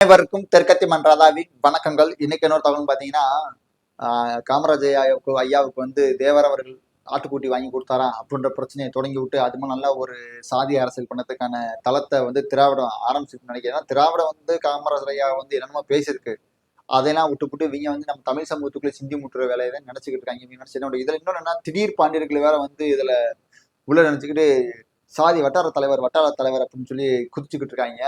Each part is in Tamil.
அனைவருக்கும் தெற்கத்தி மன்றாதாவின் வணக்கங்கள். இன்னைக்கு இன்னொரு தகவல் பார்த்தீங்கன்னா காமராஜ் ஐயாவுக்கு ஐயாவுக்கு வந்து தேவர் அவர்கள் ஆட்டுக்குட்டி வாங்கி கொடுத்தாரா அப்படின்ற பிரச்சனையை தொடங்கி விட்டு அது நல்லா ஒரு சாதி அரசியல் பண்ணதுக்கான தளத்தை வந்து திராவிடம் ஆரம்பிச்சிருக்கு நினைக்கிறேன். திராவிடம் வந்து காமராஜர் ஐயா வந்து என்னமோ பேசியிருக்கு. அதையெல்லாம் விட்டுப்புட்டு இவங்க வந்து நம்ம தமிழ் சமூகத்துக்குள்ளே சிந்தி முட்டுற வேலையை தான் நினச்சிக்கிட்டு இருக்காங்க. இவங்க நினச்சிட்டு இதுல இன்னொன்று என்ன திடீர் பாண்டியர்கள் வேற வந்து இதுல உள்ள நினச்சிக்கிட்டு சாதி வட்டார தலைவர் வட்டார தலைவர் அப்படின்னு சொல்லி குதிச்சுக்கிட்டு இருக்காங்க.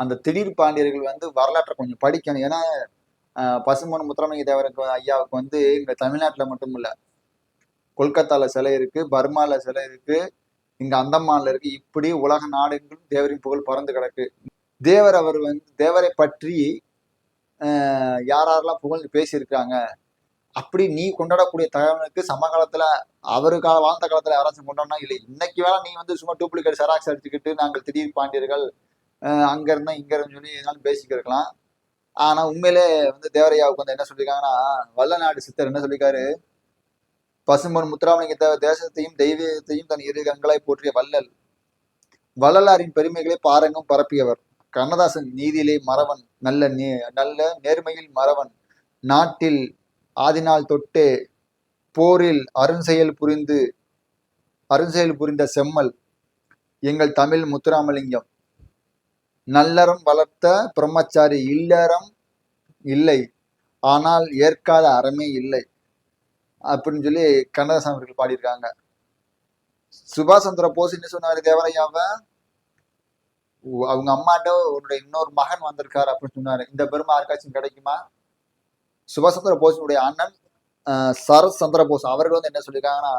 அந்த திடீர் பாண்டியர்கள் வந்து வரலாற்றை கொஞ்சம் படிக்கணும். ஏன்னா பசுமன் பசும்பொன் முத்துராமலிங்க தேவருக்கு ஐயாவுக்கு வந்து இங்க தமிழ்நாட்டுல மட்டும் இல்ல. கொல்கத்தால சிலை இருக்கு பர்மால சிலை இருக்கு இங்க அந்தமான்ல இருக்கு. இப்படி உலக நாடுகளும் தேவரின் புகழ் பறந்து கிடக்கு. தேவர் அவர் வந்து தேவரை பற்றி யார் யாரெல்லாம் புகழ்ந்து பேசியிருக்காங்க அப்படி நீ கொண்டாடக்கூடிய தகவலுக்கு சமகாலத்தில் அவரு கால வாழ்ந்த காலத்துல யாராச்சும் கொண்டாடினா இல்லை. இன்னைக்கு வேலை நீ வந்து சும்மா டூப்ளிகேட் செராக்ஸ் அடிச்சுக்கிட்டு நாங்கள் திடீர் பாண்டியர்கள் அங்க இருந்தா இங்க இருந்து சொல்லி எதனாலும் பேசிக்க இருக்கலாம் ஆனா உண்மையிலே வந்து தேவரையாவுக்கு வந்து என்ன சொல்லியிருக்காங்கன்னா வல்லநாடு சித்தர் என்ன சொல்லியிருக்காரு பசும்பொன் முத்துராமலிங்கத்த தேசத்தையும் தெய்வத்தையும் தன் இரு கண்களாய் போற்றிய வள்ளல். வள்ளலாரின் பெருமைகளை பாரங்கும் பரப்பியவர். கண்ணதாசன் நீதியிலே மறவன் நல்ல நே நல்ல நேர்மையில் மறவன். நாட்டில் ஆதிநாள் தொட்டே போரில் அருண்செயல் புரிந்து அருண்செயல் புரிந்த செம்மல். எங்கள் தமிழ் முத்துராமலிங்கம். நல்லறம் வளர்த்த பிரம்மச்சாரி இல்லறம் இல்லை. ஆனால் ஏற்காத அறமே இல்லை. அப்படின்னு சொல்லி கண்ணதாசன் அவர்கள் பாடியிருக்காங்க. சுபாஷ் சந்திர போஸ் என்ன சொன்னாரு தேவரையாவ? அவங்க அம்மாட்ட உன்னுடைய இன்னொரு மகன் வந்திருக்காரு அப்படின்னு சொன்னாரு. இந்த பெருமை யாருக்காச்சும் கிடைக்குமா? சுபாஷ் சந்திர போஸினுடைய அண்ணன் அஹ், சரத் சந்திர போஸ். அவர்கள் வந்து என்ன சொல்லியிருக்காங்கன்னா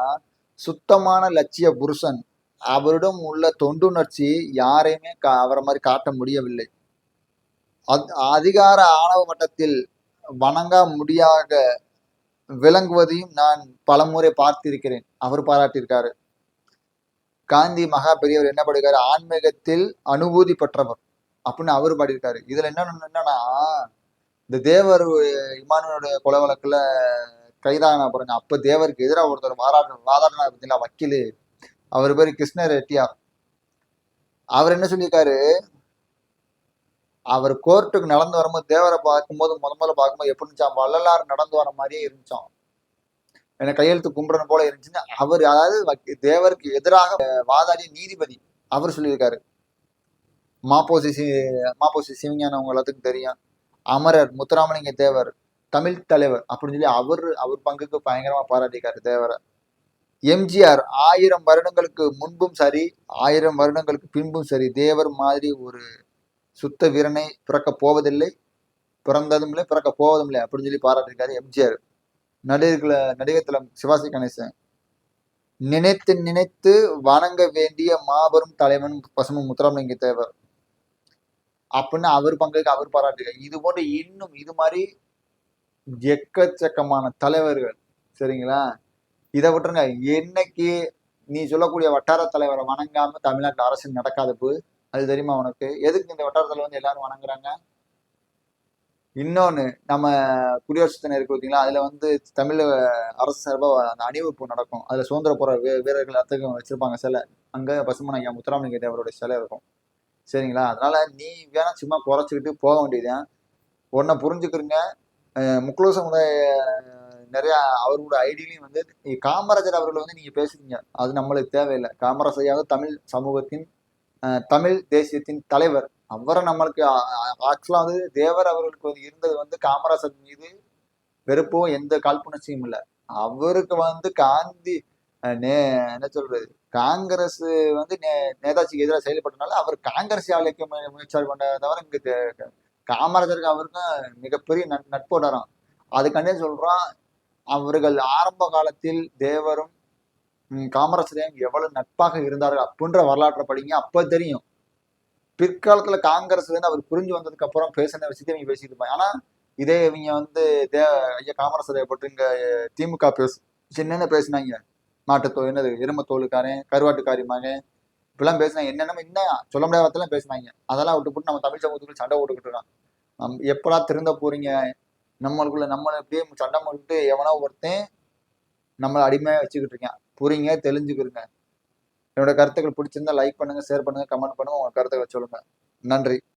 சுத்தமான லட்சிய புருஷன். அவரிடம் உள்ள தொண்டுணர்ச்சி யாரையுமே கா- அவரை மாதிரி காட்ட முடியவில்லை. அதிகார ஆணவ மட்டத்தில் வணங்க முடியாக விளங்குவதையும் நான் பலமுறை பார்த்திருக்கிறேன். அவர் பாராட்டியிருக்காரு. காந்தி மகா பெரியவர் என்ன படிக்காரு ஆன்மீகத்தில் அனுபூதி பெற்றவர் அப்படின்னு அவர் பாடியிருக்காரு. இதுல என்னன்னு என்னன்னா இந்த தேவர் இமானுடைய கொலை வழக்குல கைதான பாருங்க அப்ப தேவருக்கு எதிராக ஒருத்தர் வாராட வாதாடினார் பார்த்தீங்களா வக்கீலு? அவர் பேர் கிருஷ்ண ரெட்டியார் அவர் என்ன சொல்லியிருக்காரு? அவர் கோர்ட்டுக்கு நடந்து வரும்போது தேவரை பார்க்கும்போது முத முதல்ல பார்க்கும்போது எப்படி இருந்துச்சாம் வள்ளலார் நடந்து வர மாதிரியே இருந்துச்சோம். எனக்கு கையெழுத்து கும்பிடணும் போல இருந்துச்சுன்னு அவர் அதாவது தேவருக்கு எதிராக வாதாடிய நீதிபதி அவர் சொல்லியிருக்காரு. மாப்போசி சி மாப்போசி சிவஞானம் அவங்க எல்லாத்துக்கும் தெரியும். அமரர் முத்துராமலிங்க தேவர் தமிழ் தலைவர் அப்படின்னு சொல்லி அவர் அவர் பங்குக்கு பயங்கரமா பாராட்டியிருக்காரு தேவரை. எம்ஜிஆர் ஆயிரம் வருடங்களுக்கு முன்பும் சரி ஆயிரம் வருடங்களுக்கு பின்பும் சரி தேவர் மாதிரி ஒரு சுத்த வீரனை பிறக்க போவதில்லை பிறந்ததும் இல்லை பிறக்க போவதும் இல்லை அப்படின்னு சொல்லி பாராட்டியிருக்காரு எம்ஜிஆர். நடிகர்கள நடிகர் சிவாசி கணேசன். நினைத்து நினைத்து வணங்க வேண்டிய மாபெரும் தலைவன் பசும முத்துராமலிங்க தேவர். அப்படின்னு அவர் பங்குக்கு அவர் பாராட்டுகிறார் இது போன்ற இன்னும் இது மாதிரி எக்கச்சக்கமான தலைவர்கள் சரிங்களா? இதை விட்டுருங்க. என்னைக்கு நீ சொல்லக்கூடிய வட்டார தலைவரை வணங்காம தமிழ்நாட்டு அரசு நடக்காதப்பு அது தெரியுமா உனக்கு? எதுக்கு இந்த வட்டாரத்தில் வந்து எல்லாரும் வணங்குறாங்க? இன்னொன்னு நம்ம குடியரசு தினம் இருக்கு பார்த்தீங்களா அதுல வந்து தமிழ் அரசு சார்பாக அந்த அணிவகுப்பு நடக்கும். அதுல சுதந்திர போற வீ வீரர்கள் எல்லாத்துக்கும் வச்சிருப்பாங்க சிலை. அங்க பசுமன் ஐயா முத்துராமலிங்க தேவருடைய சிலை இருக்கும். சரிங்களா? அதனால நீ வேணா சும்மா குறைச்சிக்கிட்டு போக வேண்டியதுதான். ஒன்றை புரிஞ்சுக்கிறீங்க. அஹ் சமுதாய நிறைய அவரோட ஐடியிலையும் வந்து காமராஜர் அவர்கள் வந்து நீங்க பேசுறீங்க. அது நம்மளுக்கு தேவையில்லை. காமராஜர் தமிழ் சமூகத்தின் தமிழ் தேசியத்தின் தலைவர். அவரை நம்மளுக்கு ஆக்சுவலா வந்து தேவர் அவர்களுக்கு வந்து இருந்தது வந்து காமராஜர் மீது வெறுப்பும் எந்த காழ்ப்புணர்ச்சியும் இல்லை. அவருக்கு வந்து காந்தி நே என்ன சொல்றது காங்கிரஸ் வந்து நே- நேதாஜிக்கு எதிராக செயல்பட்டனால அவர் காங்கிரஸ் அழைக்க முயற்சி பண்ண தவிர இங்க காமராஜருக்கு அவருக்கும் மிகப்பெரிய நட் நட்புடரம் அதுக்காண்டே சொல்றான் அவர்கள் ஆரம்ப காலத்தில் தேவரும் காமராசரையும் எவ்வளவு நட்பாக இருந்தார்கள் அப்படின்ற வரலாற்றை படிங்க அப்ப தெரியும். பிற்காலத்துல காங்கிரஸ்ல இருந்து அவர் புரிஞ்சு வந்ததுக்கு அப்புறம் பேசின விஷயத்தை நீங்க பேசிட்டு இருப்பாங்க. ஆனா இதே இவங்க வந்து தே ஐயா காமராசரை பற்றி இங்க திமுக பேசு என்னென்ன பேசினாங்க? மாட்டுத்தோல் என்னது எருமத்தோலுக்காரன் கருவாட்டுக்காரி மகன் இப்பெல்லாம் பேசினாங்க என்னென்ன என்ன சொல்ல முடியாத வார்த்தைலாம் பேசினாங்க. அதெல்லாம் விட்டு போட்டு நம்ம தமிழ் சமூகத்துக்குள்ள சண்டை போட்டுக்கிட்டு இருக்கோம் எப்படா திருந்த போறீங்க? நம்மளுக்குள்ள நம்மளை அப்படியே சண்டை போட்டு எவனோ ஒருத்தன் நம்மளை அடிமையாக வச்சுக்கிட்டு இருக்கேன். புரியுங்க தெளிஞ்சுக்கிறங்க என்னோட கருத்துக்கள் பிடிச்சிருந்தா லைக் பண்ணுங்க ஷேர் பண்ணுங்க கமெண்ட் பண்ணுங்க உங்க கருத்துக்களை சொல்லுங்க. நன்றி.